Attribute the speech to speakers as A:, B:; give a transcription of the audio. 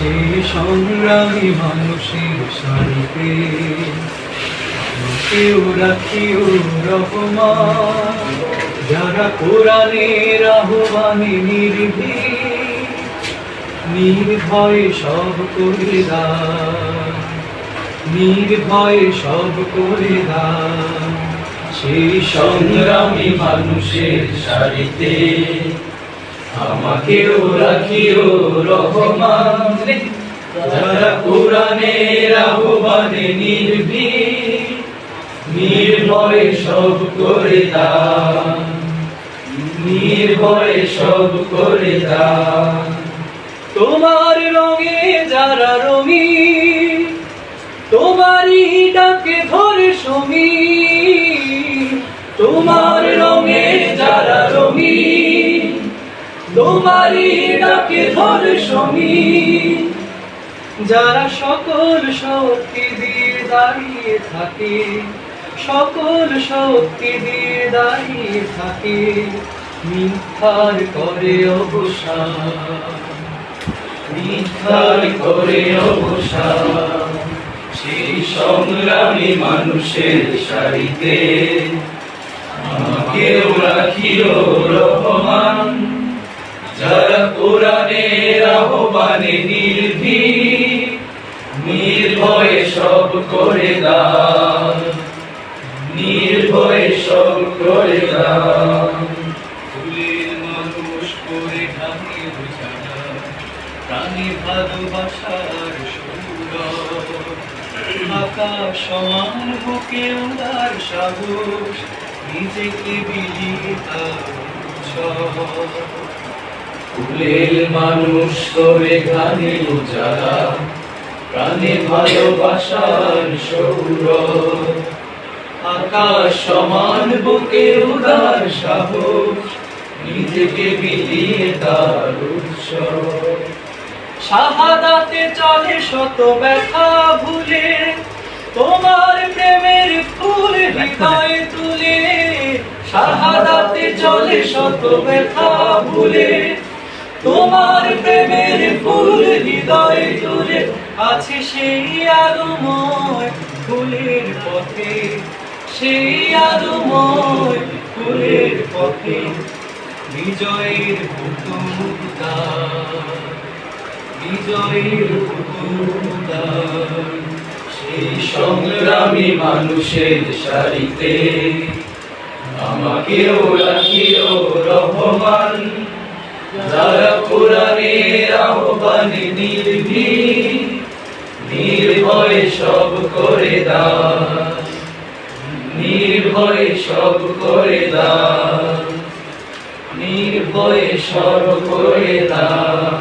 A: সেই সংগ্রামী মানুষের সারিতে। কেউ রাখিও রহমান। যারা কোরআনের আহ্বানে নির্ভীক, নির্ভয়ে সব করে দান। নির্ভয়ে সব করে দান। সেই সংগ্রামী মানুষের সারিতে। আমাকেও রাখিও রহমানে। যারা কোরআনের আহ্বানে নির্ভীক, নির্ভয়ে সব করে দান। নির্ভয়ে সব করে দান। তোমার তোমারই ডাকে ধরে সমী যারা সকল শক্তি দিয়ে দাঁড়িয়ে থাকে, সকল শক্তি দিয়ে দাঁড়িয়ে থাকে মিথ্যার করে অবসান। মিথ্যার করে অবসান। সেই সংগ্রামী মানুষের সারিতে আমাকেও রাখিও রহমান। যারা কোরআনের আহ্বানে নির্ভীক নির্ভয়ে সব করে দান, নির্ভয়ে সব করে দান ফুলের মানুষ করে ঢাকে বোঝানা প্রাণী ভালোবাসার সুর আকাশ সমান বুকে উদার সাহস, নিজেকে বিলিয়ে তার। ফুলের মানুষ করে গানে উজালা, প্রাণে ভালোবাসার সৌর আকাশ সমান বুকে উদার সাহস, নিজেকে বিলিয়ে তার উৎসব। শাহাদাতে চলে শত ব্যথা ভুলে, তোমার প্রেমের ফুল হৃদয়ে তুলে। শাহাদাতে চলে শত ব্যথা ভুলে তোমার প্রেমের ফুল হৃদয়ে তুলে আছে সেই আলোময় ফুলের পথে, সেই আলোময় ফুলের পথে, বিজয়ের পুতুলতা বিজয়ের পুতুলতা সেই সংগ্রামী মানুষের সারিতে আমাকেও রাখিও রহমান আহ্বানে নির্ভীক নির্ভয়ে সব করে দান নির্ভয়ে সব করে দান নির্ভয়ে সব করে দান